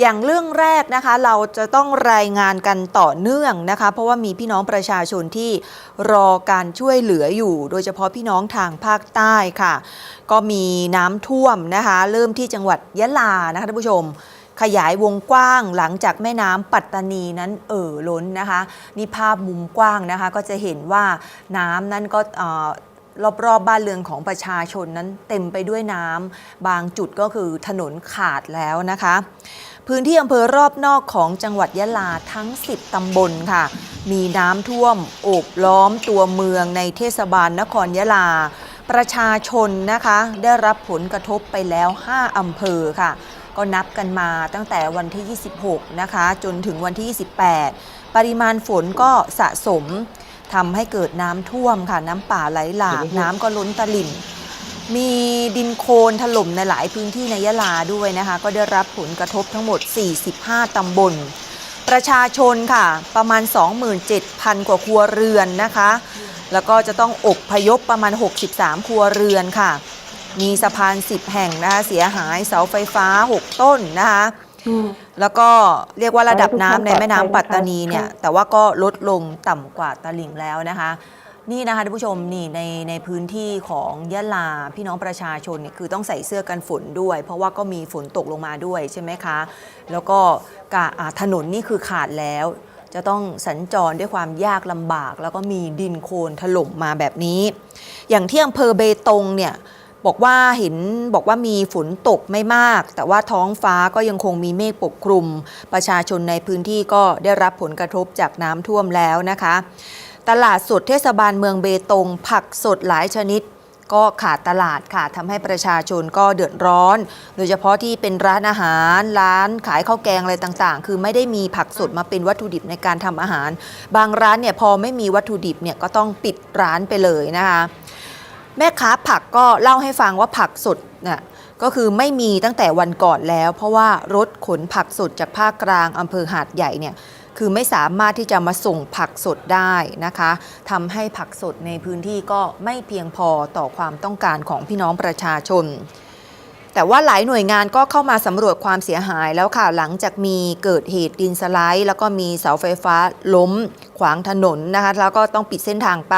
อย่างเรื่องแรกนะคะเราจะต้องรายงานกันต่อเนื่องนะคะ เพราะว่ามีพี่น้องประชาชนที่รอการช่วยเหลืออยู่ โดยเฉพาะพี่น้องทางภาคใต้ค่ะ ก็มีน้ำท่วมนะคะ เริ่มที่จังหวัดยะลานะคะท่านผู้ชม ขยายวงกว้างหลังจากแม่น้ำปัตตานีนั้นเอ่อล้นนะคะ นี่ภาพมุมกว้างนะคะ ก็จะเห็นว่าน้ำนั้นก็เอ่อรอบๆบบ้านเรือนของประชาชนนั้นเต็มไปด้วยน้ำบางจุดก็คือถนนขาดแล้วนะคะ พื้นที่อำเภอรอบนอกของจังหวัดยะลาทั้ง 10 ตำบลค่ะ มีน้ำท่วมโอบล้อมตัวเมืองในเทศบาลนครยะลา ประชาชนนะคะ ได้รับผลกระทบไปแล้ว 5 อำเภอค่ะ ก็นับกันมาตั้งแต่วันที่ 26 นะคะ จนถึงวันที่ 28 ปริมาณฝนก็สะสมทำให้เกิดน้ำท่วมค่ะ น้ำป่าไหลหลากน้ำก็ล้นตลิ่ง มีดินโคลนถล่มในหลายพื้นที่ในยะลาด้วยนะคะ ก็ได้รับผลกระทบทั้งหมด 45 ตำบล ประชาชนค่ะ ประมาณ 27,000 กว่าครัวเรือนนะคะ แล้วก็จะต้องอบพยพประมาณ 63 ครัวเรือนค่ะ มีสะพาน 10 แห่งนะคะเสียหายเสาไฟฟ้า 6 ต้นนะคะแล้วก็เรียกว่าระดับน้ำในแม่น้ำปัตตานีเนี่ย แต่ว่าก็ลดลงต่ำกว่าตลิ่งแล้วนะคะ นี่นะคะท่านผู้ชมนี่ในในพื้นที่ของยะลาพี่น้องประชาชนเนี่ยคือต้องใส่เสื้อกันฝนด้วย เพราะว่าก็มีฝนตกลงมาด้วยใช่ไหมคะ แล้วก็กะอ่าถนนนี่คือขาดแล้ว จะต้องสัญจรด้วยความยากลำบาก แล้วก็มีดินโคลนถล่มมาแบบนี้ อย่างที่อำเภอเบตงเนี่ยบอกว่าเห็นบอกว่ามีฝนตกไม่มาก แต่ว่าท้องฟ้าก็ยังคงมีเมฆปกคลุม ประชาชนในพื้นที่ก็ได้รับผลกระทบจากน้ำท่วมแล้วนะคะ ตลาดสดเทศบาลเมืองเบตง ผักสดหลายชนิด ก็ขาดตลาดค่ะทำให้ประชาชนก็เดือดร้อน โดยเฉพาะที่เป็นร้านอาหาร ร้านขายข้าวแกงอะไรต่างๆ คือไม่ได้มีผักสดมาเป็นวัตถุดิบในการทำอาหาร บางร้านเนี่ยพอไม่มีวัตถุดิบเนี่ยก็ต้องปิดร้านไปเลยนะคะแม่ค้าผักก็เล่าให้ฟังว่าผักสดน่ะก็คือไม่มีตั้งแต่วันก่อนแล้ว เพราะว่ารถขนผักสดจากภาคกลางอำเภอหาดใหญ่เนี่ย คือไม่สามารถที่จะมาส่งผักสดได้นะคะทำให้ผักสดในพื้นที่ก็ไม่เพียงพอต่อความต้องการของพี่น้องประชาชน แต่ว่าหลายหน่วยงานก็เข้ามาสำรวจความเสียหายแล้วค่ะหลังจากมีเกิดเหตุดินสไลด์ แล้วก็มีเสาไฟฟ้าล้มขวางถนนนะคะแล้วก็ต้องปิดเส้นทางไป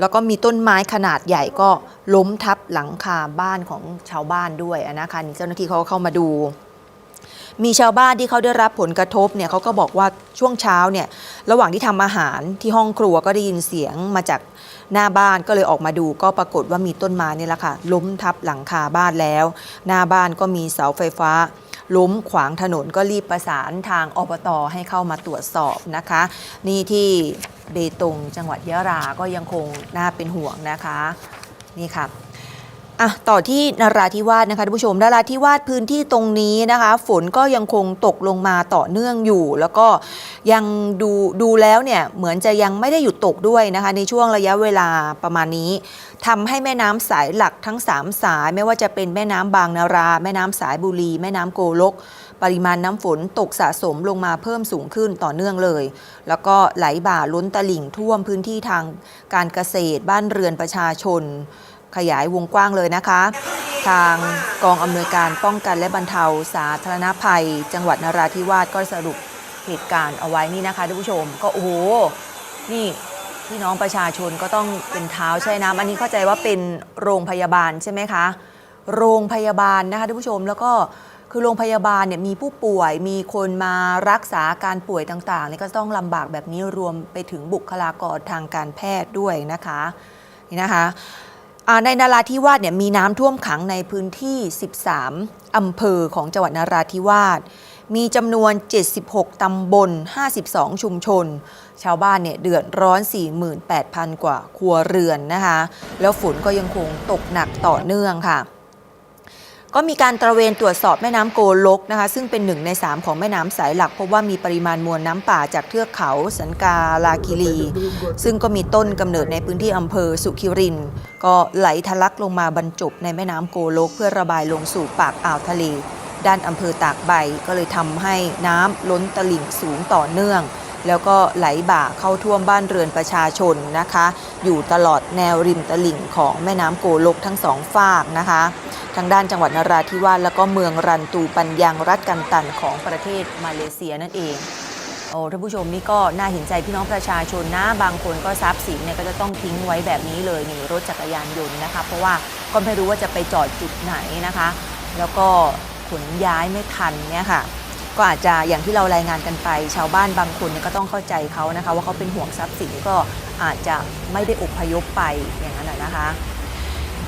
แล้วก็มีต้นไม้ขนาดใหญ่ก็ล้มทับหลังคาบ้านของชาวบ้านด้วยนะคะนี่เจ้าหน้าที่เขาเข้ามาดู มีชาวบ้านที่เขาได้รับผลกระทบเนี่ยเขาก็บอกว่าช่วงเช้าเนี่ยระหว่างที่ทำอาหารที่ห้องครัวก็ได้ยินเสียงมาจากหน้าบ้านก็เลยออกมาดูก็ปรากฏว่ามีต้นไม้นี่แหละค่ะล้มทับหลังคาบ้านแล้ว หน้าบ้านก็มีเสาไฟฟ้าล้มขวางถนนก็รีบประสานทางอบตให้เข้ามาตรวจสอบนะคะ นี่ที่เบตงจังหวัดยะลาก็ยังคงน่าเป็นห่วงนะคะ นี่ครับ อะต่อที่นราธิวาสนะคะท่านผู้ชมนราธิวาสพื้นที่ตรงนี้นะคะ ฝนก็ยังคงตกลงมาต่อเนื่องอยู่ แล้วก็ยังดูดูแล้วเนี่ยเหมือนจะยังไม่ได้หยุดตกด้วยนะคะ ในช่วงระยะเวลาประมาณนี้ทำให้แม่น้ำสายหลักทั้ง 3 สายไม่ว่าจะเป็นแม่น้ำบางนารา แม่น้ำสายบุรี แม่น้ำโกลก ปริมาณน้ำฝนตกสะสมลงมาเพิ่มสูงขึ้นต่อเนื่องเลย แล้วก็ไหลบ่าล้นตลิ่งท่วมพื้นที่ทางการเกษตรบ้านเรือนประชาชน ขยายวงกว้างเลยนะคะ ทางกองอำนวยการป้องกันและบรรเทาสาธารณภัย จังหวัดนราธิวาสก็สรุปเหตุการณ์เอาไว้นี่นะคะท่านผู้ชม ก็โอ้โหนี่พี่น้องประชาชนก็ต้องเป็นเท้าใช่น้ำอันนี้เข้าใจว่าเป็นโรงพยาบาลใช่ไหมคะ โรงพยาบาลนะคะท่านผู้ชมแล้วก็คือโรงพยาบาลเนี่ยมีผู้ป่วยมีคนมารักษาการป่วยต่างๆนี่ก็ต้องลำบากแบบนี้รวมไปถึงบุคลากรทางการแพทย์ด้วยนะคะนี่นะคะ ในนาราธิวาสเนี่ยมีน้ำท่วมขังในพื้นที่ 13 อำเภอของจังหวัดนาราธิวาส มีจำนวน 76 ตำบล 52 ชุมชน ชาวบ้านเนี่ยเดือดร้อน 48,000 กว่าครัวเรือนนะคะ แล้วฝนก็ยังคงตกหนักต่อเนื่องค่ะ ก็มีการตระเวนตรวจสอบแม่น้ำโกลกนะคะ ซึ่งเป็นหนึ่งใน 3 ของแม่น้ำสายหลัก พบว่ามีปริมาณมวลน้ำป่าจากเทือกเขา สันกาลาคิรี ซึ่งก็มีต้นกำเนิดในพื้นที่อำเภอสุขิริน ก็ไหลทะลักลงมาบรรจบในแม่น้ำโกลก เพื่อระบายลงสู่ปากอ่าวทะเล ด้านอำเภอตากใบก็เลยทำให้น้ำล้นตลิ่งสูงต่อเนื่อง แล้วก็ไหลบ่าเข้าท่วมบ้านเรือนประชาชนนะคะ อยู่ตลอดแนวริมตลิ่งของแม่น้ำโกลกทั้งสองฝากนะคะ ทางด้านจังหวัดนราธิวาสแล้วก็เมืองรันตูปัญญังรัฐกันตันของประเทศมาเลเซียนั่นเองโอ้ท่านผู้ชมนี่ก็น่าเห็นใจพี่น้องประชาชนนะ บางคนก็ทรัพย์สินเนี่ยก็จะต้องทิ้งไว้แบบนี้เลยนี่รถจักรยานยนต์นะคะ เพราะว่าก็ไม่รู้ว่าจะไปจอดจุดไหนนะคะ แล้วก็ขนย้ายไม่ทันเนี่ยค่ะ ก็อาจจะอย่างที่เรารายงานกันไป ชาวบ้านบางคนเนี่ยก็ต้องเข้าใจเขานะคะ ว่าเขาเป็นห่วงทรัพย์สินก็อาจจะไม่ได้อพยพไปอย่างนั้นนะคะ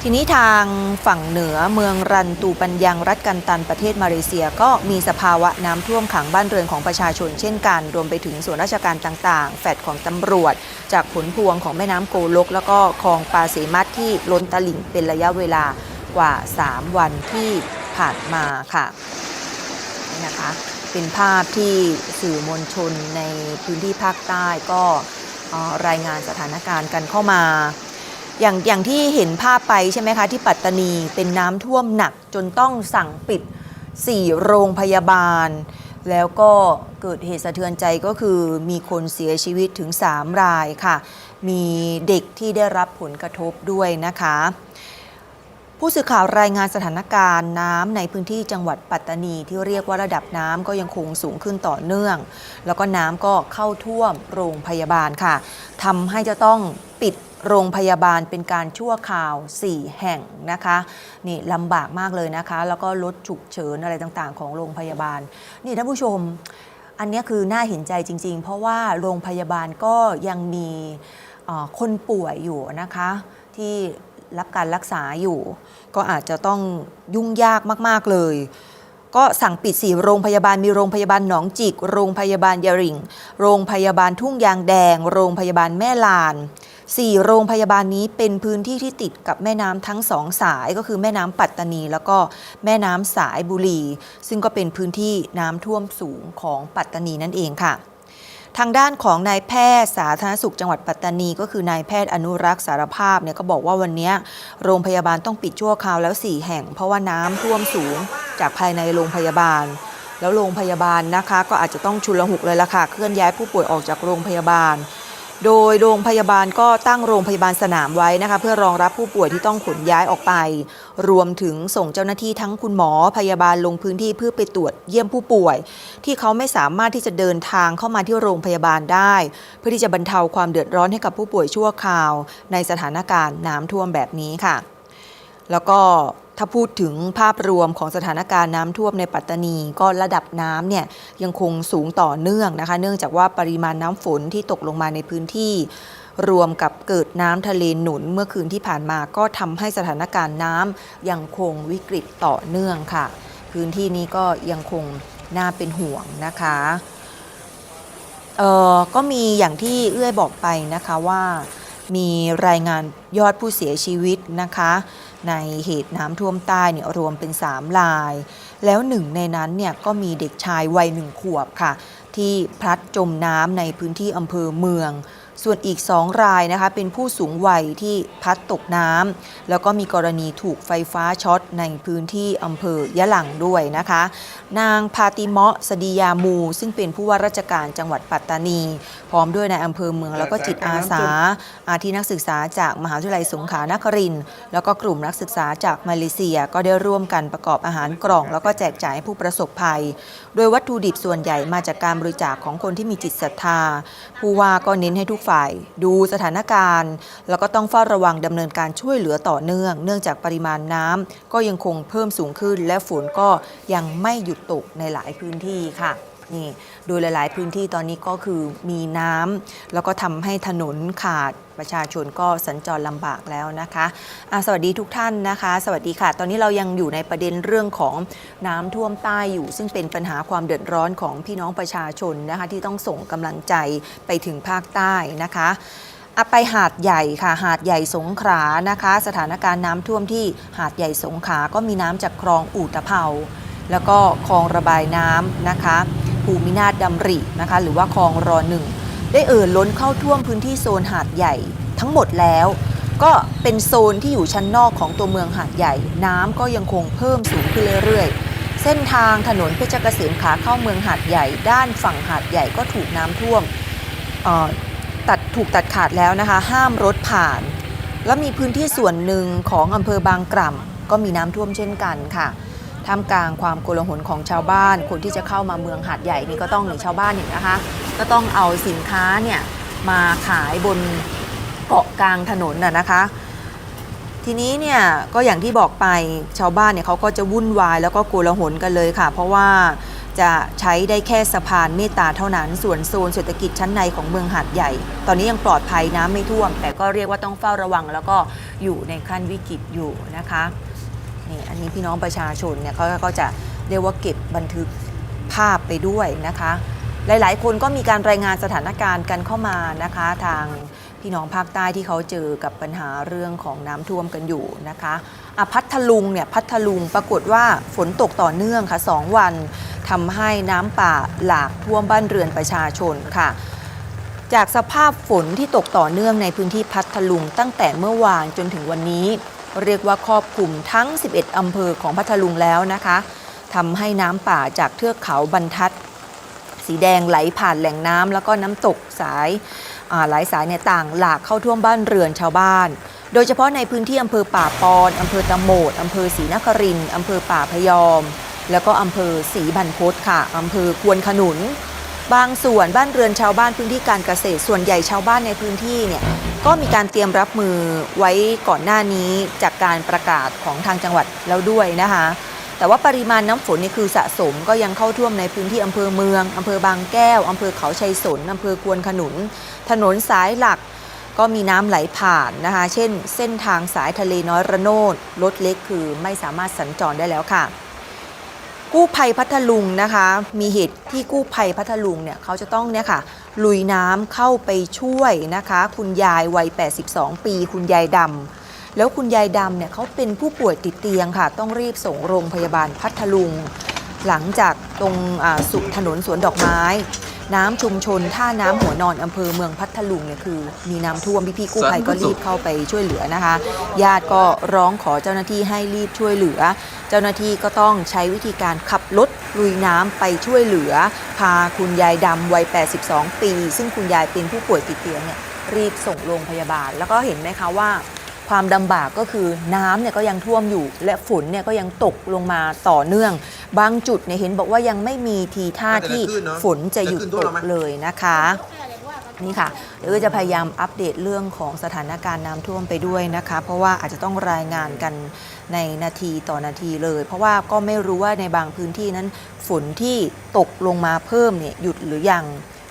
ทีนี้ทางฝั่งเหนือเมืองรันตูปัญญังรัฐกันตันประเทศมาเลเซียก็มีสภาวะน้ำท่วมขังบ้านเรือนของประชาชนเช่นกัน รวมไปถึงส่วนราชการต่างๆ แฟดของตำรวจ จากผลพวงของแม่น้ำโกลก แล้วก็คลองปาเสมัตที่ล้นตลิ่งเป็นระยะเวลากว่า 3 วันที่ผ่านมาค่ะนะคะ เป็นภาพที่สื่อมวลชนในพื้นที่ภาคใต้ก็รายงานสถานการณ์กันเข้ามา อย่างอย่างที่เห็นภาพไปใช่ไหมคะ ที่ปัตตานีเป็นน้ำท่วมหนักจนต้องสั่งปิด 4 โรงพยาบาล แล้วก็เกิดเหตุสะเทือนใจก็คือมีคนเสียชีวิตถึง 3 รายค่ะ มีเด็กที่ได้รับผลกระทบด้วยนะคะ ผู้สื่อข่าวรายงานสถานการณ์น้ำในพื้นที่จังหวัดปัตตานีที่เรียกว่าระดับน้ำก็ยังคงสูงขึ้นต่อเนื่อง แล้วก็น้ำก็เข้าท่วมโรงพยาบาลค่ะทำให้จะต้องปิดโรงพยาบาลเป็นการชั่วคราว 4 แห่งนะคะนี่ลำบากมากเลยนะคะ แล้วก็รถฉุกเฉินอะไรต่างๆ ของโรงพยาบาล นี่ท่านผู้ชม อันนี้คือน่าเห็นใจจริง ๆ เพราะว่าโรงพยาบาลก็ยังมีคนป่วยอยู่นะคะ ที่ รับการรักษาอยู่ ก็อาจจะต้องยุ่งยากมากๆเลย ก็สั่งปิดสี่โรงพยาบาลมีโรงพยาบาลหนองจิก โรงพยาบาลยะริง โรงพยาบาลทุ่งยางแดง โรงพยาบาลแม่ลานสี่โรงพยาบาลนี้เป็นพื้นที่ที่ติดกับแม่น้ำทั้งสองสายก็คือแม่น้ำปัตตานี แล้วก็แม่น้ำสายบุรี ซึ่งก็เป็นพื้นที่น้ำท่วมสูงของปัตตานีนั่นเองค่ะ ทางด้านของนายแพทย์สาธารณสุขจังหวัดปัตตานีก็คือนายแพทย์อนุรักษ์สารภาพเนี่ยก็บอกว่าวันนี้โรงพยาบาลต้องปิดชั่วคราวแล้ว 4 แห่ง เพราะว่าน้ำท่วมสูงจากภายในโรงพยาบาล แล้วโรงพยาบาลนะคะ ก็อาจจะต้องชุลหุกเลยละค่ะเคลื่อนย้ายผู้ป่วยออกจากโรงพยาบาล โดยโรงพยาบาลก็ตั้งโรงพยาบาลสนามไว้นะคะ เพื่อรองรับผู้ป่วยที่ต้องขนย้ายออกไป รวมถึงส่งเจ้าหน้าที่ทั้งคุณหมอพยาบาลลงพื้นที่เพื่อไปตรวจเยี่ยมผู้ป่วย ที่เขาไม่สามารถที่จะเดินทางเข้ามาที่โรงพยาบาลได้ เพื่อที่จะบรรเทาความเดือดร้อนให้กับผู้ป่วยชั่วคราว ในสถานการณ์น้ำท่วมแบบนี้ค่ะ แล้วก็ถ้าพูดถึงภาพรวมของสถานการณ์น้ำท่วมในปัตตานีก็ระดับน้ำเนี่ยยังคงสูงต่อเนื่องนะคะ เนื่องจากว่าปริมาณน้ำฝนที่ตกลงมาในพื้นที่ รวมกับเกิดน้ำทะเลหนุนเมื่อคืนที่ผ่านมาก็ทำให้สถานการณ์น้ำยังคงวิกฤตต่อเนื่องค่ะ พื้นที่นี้ก็ยังคงน่าเป็นห่วงนะคะเออก็มีอย่างที่เอื้อยบอกไปนะคะว่ามีรายงานยอดผู้เสียชีวิตนะคะ ในเหตุน้ำท่วมใต้เนี่ยรวมเป็น3ราย แล้วหนึ่งในนั้นเนี่ยก็มีเด็กชายวัยหนึ่งขวบค่ะ ที่พลัดจมน้ำในพื้นที่อำเภอเมือง ส่วนอีก 2 รายนะคะเป็นผู้สูงวัยที่พลัดตกน้ำแล้วก็มีกรณีถูกไฟฟ้าช็อตในพื้นที่อำเภอยะหลังด้วยนะคะ นางพาติเมาะสดียามู ซึ่งเป็นผู้ว่าราชการจังหวัดปัตตานี พร้อมด้วยในายอำเภอเมืองแล้วก็จิตอาสา อาทินักศึกษาจากมหาวิทยาลัยสงขลานครินทร์แล้วก็กลุ่มนักศึกษาจากมาเลเซียก็ได้ร่วมกันประกอบอาหารกล่อง แล้วก็แจกจ่ายให้ผู้ประสบภัย โดยวัตถุดิบส่วนใหญ่มาจากการบริจาคของคนที่มีจิตศรัทธาผู้ว่าก็เน้นให้ทุกฝ่าย ดูสถานการณ์ แล้วก็ต้องเฝ้าระวังดำเนินการช่วยเหลือต่อเนื่อง เนื่องจากปริมาณน้ำก็ยังคงเพิ่มสูงขึ้น และฝนก็ยังไม่หยุดตกในหลายพื้นที่ค่ะ นี่โดยหลาย ๆ พื้นที่ตอนนี้ก็คือมีน้ำแล้วก็ทำให้ถนนขาดประชาชนก็สัญจรลำบากแล้วนะคะะสวัสดีทุกท่านนะคะ สวัสดีค่ะ ตอนนี้เรายังอยู่ในประเด็นเรื่องของน้ำท่วมใต้อยู่ ซึ่งเป็นปัญหาความเดือดร้อนของพี่น้องประชาชนนะคะที่ต้องส่งกำลังใจไปถึงภาคใต้นะคะอะไปหาดใหญ่ค่ะ หาดใหญ่สงขลานะคะ สถานการณ์น้ำท่วมที่หาดใหญ่สงขลาก็มีน้ำจากคลองอู่ตะเภาแล้วก็คลองระบายน้ำนะคะ ภูมินาถดำรินะคะหรือว่าคลองรอหนึ่งได้เอ่อล้นเข้าท่วมพื้นที่โซนหาดใหญ่ทั้งหมดแล้ว ก็เป็นโซนที่อยู่ชั้นนอกของตัวเมืองหาดใหญ่ น้ำก็ยังคงเพิ่มสูงขึ้นเรื่อยๆ เส้นทางถนนเพชรเกษมขาเข้าเมืองหาดใหญ่ ด้านฝั่งหาดใหญ่ก็ถูกน้ำท่วมตัดถูกตัดขาดแล้วนะคะ ห้ามรถผ่าน แล้วมีพื้นที่ส่วนหนึ่งของอำเภอบางกล่ำก็มีน้ำท่วมเช่นกันค่ะ ท่ามกลางความโกลาหลของชาวบ้าน คนที่จะเข้ามาเมืองหาดใหญ่นี่ก็ต้องหนีชาวบ้านเนี่ยนะคะ ก็ต้องเอาสินค้าเนี่ยมาขายบนเกาะกลางถนนน่ะนะคะ ทีนี้เนี่ยก็อย่างที่บอกไปชาวบ้านเนี่ยเขาก็จะวุ่นวายแล้วก็โกลาหลกันเลยค่ะ เพราะว่าจะใช้ได้แค่สะพานเมตตาเท่านั้นส่วนโซนเศรษฐกิจชั้นในของเมืองหาดใหญ่ ตอนนี้ยังปลอดภัยน้ำไม่ท่วม แต่ก็เรียกว่าต้องเฝ้าระวัง แล้วก็อยู่ในขั้นวิกฤตอยู่นะคะ นี่อันนี้พี่น้องประชาชนเนี่ยเขาก็จะเรียกว่าเก็บบันทึกภาพไปด้วยนะคะ หลายๆ คนก็มีการรายงานสถานการณ์กันเข้ามานะคะ ทางพี่น้องภาคใต้ที่เขาเจอกับปัญหาเรื่องของน้ำท่วมกันอยู่นะคะอพัทลุงเนี่ยพัทลุงปรากฏว่าฝนตกต่อเนื่องค่ะ 2 วันทำให้น้ำป่าหลากท่วมบ้านเรือนประชาชนค่ะจากสภาพฝนที่ตกต่อเนื่องในพื้นที่พัทลุงตั้งแต่เมื่อวานจนถึงวันนี้ เรียกว่าครอบคลุมทั้ง 11 อำเภอของพัทลุงแล้วนะคะทำให้น้ำป่าจากเทือกเขาบรรทัด สีแดงไหลผ่านแหล่งน้ำแล้วก็น้ำตกสายาหลายสายเนี่ยต่างหลากเข้าท่วมบ้านเรือนชาวบ้าน โดยเฉพาะในพื้นที่อำเภอป่าปอนอำเภอตะโหมดอำเภอศรีนครินอำเภอป่าพยอม แล้วก็อำเภอศรีบรรพตค่ะอำเภอควนขนุน บางส่วนบ้านเรือนชาวบ้านพื้นที่การเกษตรส่วนใหญ่ชาวบ้านในพื้นที่เนี่ยก็มีการเตรียมรับมือไว้ก่อนหน้านี้จากการประกาศของทางจังหวัดแล้วด้วยนะคะ แต่ว่าปริมาณน้ำฝนนี่คือสะสมก็ยังเข้าท่วมในพื้นที่อำเภอเมืองอำเภอบางแก้วอำเภอเขาชัยสนอำเภอควนขนุน ถนนสายหลักก็มีน้ำไหลผ่านนะคะ เช่น เส้นทางสายทะเลน้อยระโนดรถเล็กคือไม่สามารถสัญจรได้แล้วค่ะ กู้ภัยพัทลุงนะคะ มีเหตุที่กู้ภัยพัทลุงเนี่ยเขาจะต้องเนี่ยค่ะ ลุยน้ำเข้าไปช่วยนะคะ คุณยายวัย 82 ปี คุณยายดำแล้วคุณยายดำเนี่ยเขาเป็นผู้ป่วยติดเตียงค่ะ ต้องรีบส่งโรงพยาบาลพัทลุง หลังจากตรงสุถนนสวนดอกไม้ น้ำชุมชนท่าน้ำหัวนอนอำเภอเมืองพัทลุงเนี่ยคือมีน้ำท่วมพี่ๆกู้ภัยก็รีบเข้าไปช่วยเหลือนะคะ ญาติก็ร้องขอเจ้าหน้าที่ให้รีบช่วยเหลือ เจ้าหน้าที่ก็ต้องใช้วิธีการขับรถลุยน้ำไปช่วยเหลือ พาคุณยายดำวัย 82 ปี ซึ่งคุณยายเป็นผู้ป่วยติดเตียงเนี่ยรีบส่งโรงพยาบาล แล้วก็เห็นไหมคะว่า ความลำบากก็คือน้ำเนี่ยก็ยังท่วมอยู่ และฝนเนี่ยก็ยังตกลงมาต่อเนื่อง บางจุดเนี่ยเห็นบอกว่ายังไม่มีทีท่าที่ฝนจะหยุดตกเลยนะคะนี่ค่ะเดี๋ยวก็จะพยายามอัปเดตเรื่องของสถานการณ์น้ำท่วมไปด้วยนะคะ เพราะว่าอาจจะต้องรายงานกันในนาทีต่อนาทีเลย เพราะว่าก็ไม่รู้ว่าในบางพื้นที่นั้นฝนที่ตกลงมาเพิ่มเนี่ยหยุดหรือยัง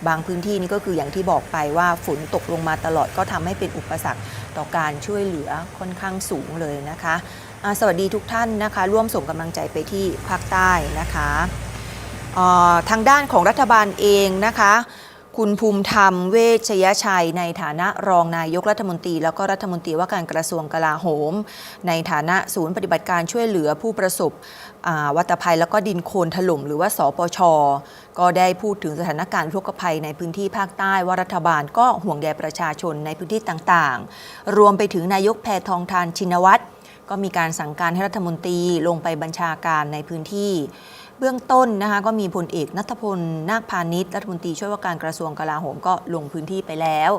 บางพื้นที่นี่ก็คืออย่างที่บอกไปว่าฝนตกลงมาตลอดก็ทำให้เป็นอุปสรรคต่อการช่วยเหลือค่อนข้างสูงเลยนะคะสวัสดีทุกท่านนะคะ ร่วมส่งกำลังใจไปที่ภาคใต้นะคะทางด้านของรัฐบาลเองนะคะ คุณภูมิธรรมเวชยชัย ในฐานะรองนายกรัฐมนตรี แล้วก็รัฐมนตรีว่าการกระทรวงกลาโหม ในฐานะศูนย์ปฏิบัติการช่วยเหลือผู้ประสบอ่าวัตภัยแล้วก็ดินโคลนถล่มหรือว่าสปช ก็ได้พูดถึงสถานการณ์ทุกภัยในพื้นที่ภาคใต้ว่ารัฐบาลก็ห่วงใยประชาชนในพื้นที่ต่างๆ รวมไปถึงนายกแพทองทานชินวัตรก็มีการสั่งการให้รัฐมนตรีลงไปบัญชาการในพื้นที่ เบื้องต้นนะคะก็มีพลเอกนัทพลนาคพาณิชย์รัฐมนตรีช่วยว่าการกระทรวงกลาโหมก็ลงพื้นที่ไปแล้ว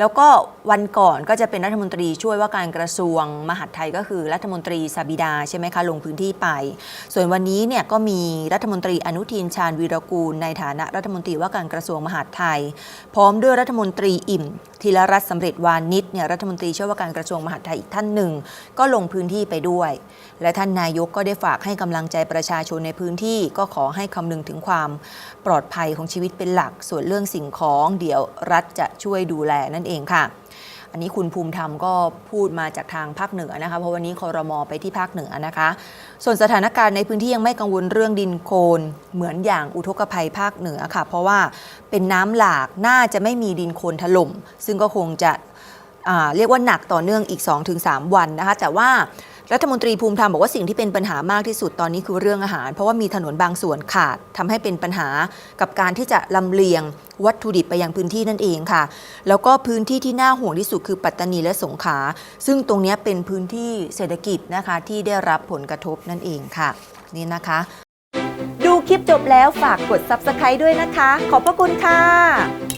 แล้วก็วันก่อนก็จะเป็นรัฐมนตรีช่วยว่าการกระทรวงมหาดไทยก็คือรัฐมนตรีสาบิดาใช่ไหมคะลงพื้นที่ไป ส่วนวันนี้เนี่ยก็มีรัฐมนตรีอนุทินชาญวีรกูล ในฐานะรัฐมนตรีว่าการกระทรวงมหาดไทย พร้อมด้วยรัฐมนตรีอิ่มธีรรัตน์สำเร็จวานิชเนี่ยรัฐมนตรีช่วยว่าการกระทรวงมหาดไทยอีกท่านหนึ่ง ก็ลงพื้นที่ไปด้วย และท่านนายกก็ได้ฝากให้กำลังใจประชาชนในพื้นที่ ก็ขอให้คำนึงถึงความปลอดภัยของชีวิตเป็นหลัก ส่วนเรื่องสิ่งของ เดี๋ยวรัฐจะช่วยดูแลนั่นเองเองค่ะ อันนี้คุณภูมิธรรมก็พูดมาจากทางภาคเหนือนะคะ เพราะวันนี้คอรมอไปที่ภาคเหนือนะคะ ส่วนสถานการณ์ในพื้นที่ยังไม่กังวลเรื่องดินโคลนเหมือนอย่างอุทกภัยภาคเหนือค่ะ เพราะว่าเป็นน้ำหลากน่าจะไม่มีดินโคลนถล่ม ซึ่งก็คงจะเรียกว่าหนักต่อเนื่องอีก 2-3 วันนะคะ แต่ว่า รัฐมนตรีภูมิธรรมบอกว่าสิ่งที่เป็นปัญหามากที่สุดตอนนี้คือเรื่องอาหาร เพราะว่ามีถนนบางส่วนขาดทำให้เป็นปัญหากับการที่จะลำเลียงวัตถุดิบไปยังพื้นที่นั่นเองค่ะ แล้วก็พื้นที่ที่น่าห่วงที่สุดคือปัตตานีและสงขลาซึ่งตรงนี้เป็นพื้นที่เศรษฐกิจนะคะที่ได้รับผลกระทบนั่นเองค่ะ นี่นะคะ ดูคลิปจบแล้วฝากกด subscribe ด้วยนะคะ ขอบพระคุณค่ะ